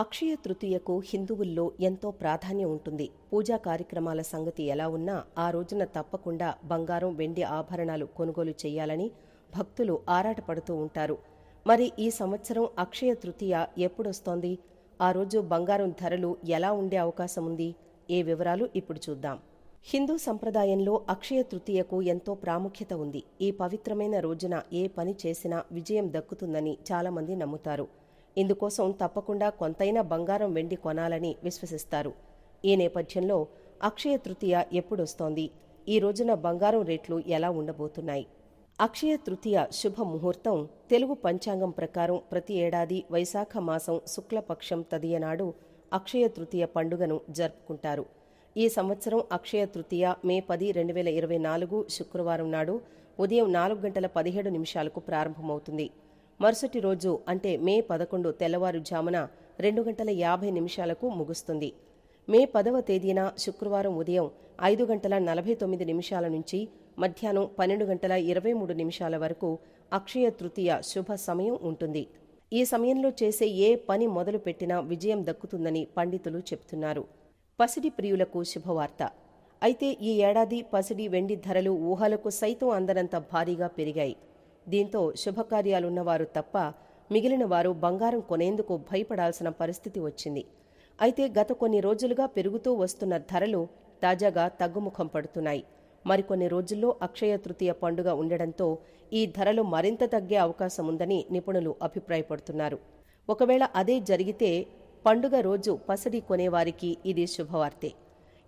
అక్షయ తృతీయకు హిందువుల్లో ఎంతో ప్రాధాన్యం ఉంటుంది. పూజా కార్యక్రమాల సంగతి ఎలా ఉన్నా ఆ రోజున తప్పకుండా బంగారం వెండి ఆభరణాలు కొనుగోలు చేయాలని భక్తులు ఆరాటపడుతూ ఉంటారు. మరి ఈ సంవత్సరం అక్షయ తృతీయ ఎప్పుడొస్తోంది? ఆ రోజు బంగారం ధరలు ఎలా ఉండే అవకాశం ఉంది? ఏ వివరాలు ఇప్పుడు చూద్దాం. హిందూ సంప్రదాయంలో అక్షయ తృతీయకు ఎంతో ప్రాముఖ్యత ఉంది. ఈ పవిత్రమైన రోజున ఏ పని చేసినా విజయం దక్కుతుందని చాలామంది నమ్ముతారు. ఇందుకోసం తప్పకుండా కొంతైనా బంగారం వెండి కొనాలని విశ్వసిస్తారు. ఈ నేపథ్యంలో అక్షయ తృతీయ ఎప్పుడొస్తోంది? ఈ రోజున బంగారం రేట్లు ఎలా ఉండబోతున్నాయి? అక్షయ తృతీయ శుభ ముహూర్తం తెలుగు పంచాంగం ప్రకారం ప్రతి ఏడాది వైశాఖ మాసం శుక్లపక్షం తదియనాడు అక్షయ తృతీయ పండుగను జరుపుకుంటారు. ఈ సంవత్సరం అక్షయ తృతీయ మే పది రెండు వేల ఇరవై నాలుగు శుక్రవారం నాడు ఉదయం నాలుగు గంటల పదిహేడు నిమిషాలకు ప్రారంభమవుతుంది. మరుసటి రోజు అంటే మే పదకొండు తెల్లవారుజామున రెండు గంటల యాభై నిమిషాలకు ముగుస్తుంది. మే పదవ తేదీన శుక్రవారం ఉదయం ఐదు గంటల నలభై తొమ్మిది నిమిషాల నుంచి మధ్యాహ్నం పన్నెండు గంటల ఇరవై మూడు నిమిషాల వరకు అక్షయ తృతీయ శుభ సమయం ఉంటుంది. ఈ సమయంలో చేసే ఏ పని మొదలు పెట్టినా విజయం దక్కుతుందని పండితులు చెబుతున్నారు. పసిడి ప్రియులకు శుభవార్త. అయితే ఈ ఏడాది పసిడి వెండి ధరలు ఊహలకు సైతం అందనంత భారీగా పెరిగాయి. దీంతో శుభకార్యాలున్నవారు తప్ప మిగిలిన వారు బంగారం కొనేందుకు భయపడాల్సిన పరిస్థితి వచ్చింది. అయితే గత కొన్ని రోజులుగా పెరుగుతూ వస్తున్న ధరలు తాజాగా తగ్గుముఖం పడుతున్నాయి. మరికొన్ని రోజుల్లో అక్షయ తృతీయ పండుగ ఉండడంతో ఈ ధరలు మరింత తగ్గే అవకాశం ఉందని నిపుణులు అభిప్రాయపడుతున్నారు. ఒకవేళ అదే జరిగితే పండుగ రోజు పసిడి కొనేవారికి ఇది శుభవార్తే.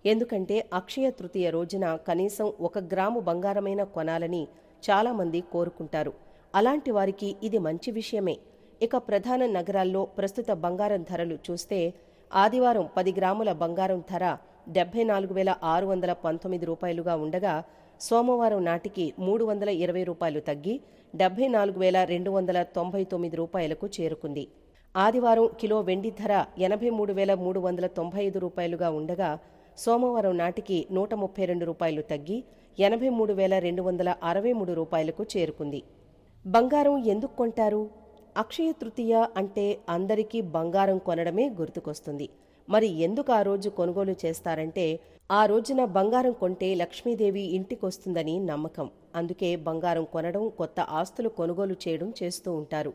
ఎందుకంటే అక్షయ తృతీయ రోజున కనీసం ఒక గ్రాము బంగారమైన కొనాలని చాలామంది కోరుకుంటారు. అలాంటి వారికి ఇది మంచి విషయమే. ఇక ప్రధాన నగరాల్లో ప్రస్తుత బంగారం ధరలు చూస్తే ఆదివారం పది గ్రాముల బంగారం ధర డెబ్బై నాలుగు వేల ఆరు వందల పంతొమ్మిది రూపాయలుగా ఉండగా సోమవారం నాటికి మూడు వందల ఇరవై రూపాయలు తగ్గి డెబ్బై నాలుగు వేల రెండు వందల తొంభై తొమ్మిది రూపాయలకు చేరుకుంది. ఆదివారం కిలో వెండి ధర ఎనభై మూడు వేల మూడు వందల తొంభై ఐదు రూపాయలుగా ఉండగా సోమవారం నాటికి నూట ముప్పై రెండు రూపాయలు తగ్గి ఎనభై మూడు వేల రెండు వందల అరవై మూడు రూపాయలకు చేరుకుంది. బంగారం ఎందుకు కొంటారు? అక్షయ తృతీయ అంటే అందరికీ బంగారం కొనడమే గుర్తుకొస్తుంది. మరి ఎందుకు ఆ రోజు కొనుగోలు చేస్తారంటే ఆ రోజున బంగారం కొంటే లక్ష్మీదేవి ఇంటికొస్తుందని నమ్మకం. అందుకే బంగారం కొనడం కొత్త ఆస్తులు కొనుగోలు చేయడం చేస్తూ ఉంటారు.